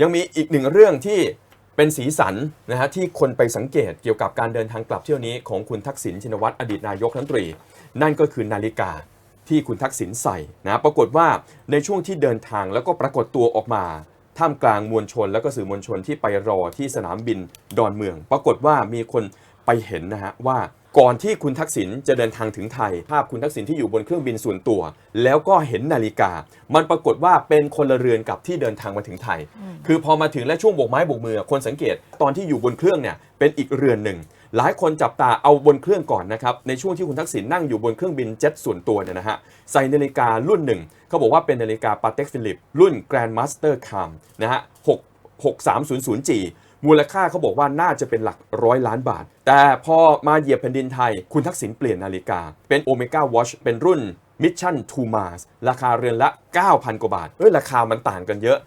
ยังมีอีกหนึ่งเรื่องที่เป็นสีสันนะฮะที่คนไปสังเกตเกี่ยวกับการเดินทางกลับเที่ยวนี้ของคุณทักษิณชินวัตรอดีตนายกรัฐมนตรี นั่นก็คือนาฬิกาที่คุณทักษิณใส่นะปรากฏว่าในช่วงที่เดินทางแล้วก็ปรากฏตัวออกมา ท่ามกลางมวลชน แล้วก็สื่อมวลชนที่ไปรอที่สนามบินดอนเมือง ปรากฏว่ามีคน ไปเห็นนะฮะว่าก่อนที่คุณทักษิณจะเดินทางถึงไทย ภาพคุณทักษิณที่อยู่บนเครื่องบินส่วนตัว แล้วก็เห็นนาฬิกา มันปรากฏว่าเป็นคนละเรือนกับที่เดินทางมาถึงไทย คือพอมาถึงและช่วงโบกไม้โบกมือคนสังเกตตอนที่อยู่บนเครื่องเนี่ยเป็นอีกเรือนหนึ่ง หลายคนจับตาเอาบนเครื่องก่อนนะครับในช่วงที่คุณทักษิณนั่งอยู่บนเครื่องบินเจ็ตส่วนตัวเนี่ยนะฮะใส่นาฬิการุ่นหนึ่งเขาบอกว่าเป็นนาฬิกาปาเต็กฟิลิปรุ่น Grandmaster Cam นะฮะ6 6300G มูลค่าเขาบอกว่าน่าจะเป็นหลักร้อยล้านบาท แต่พอมาเหยียบแผ่นดินไทย คุณทักษิณเปลี่ยนนาฬิกา เป็น Omega Watch เป็นรุ่น Mission to Mars ราคาเรือนละ 9,000 กว่าบาทเอ้ยราคามันต่างกันเยอะ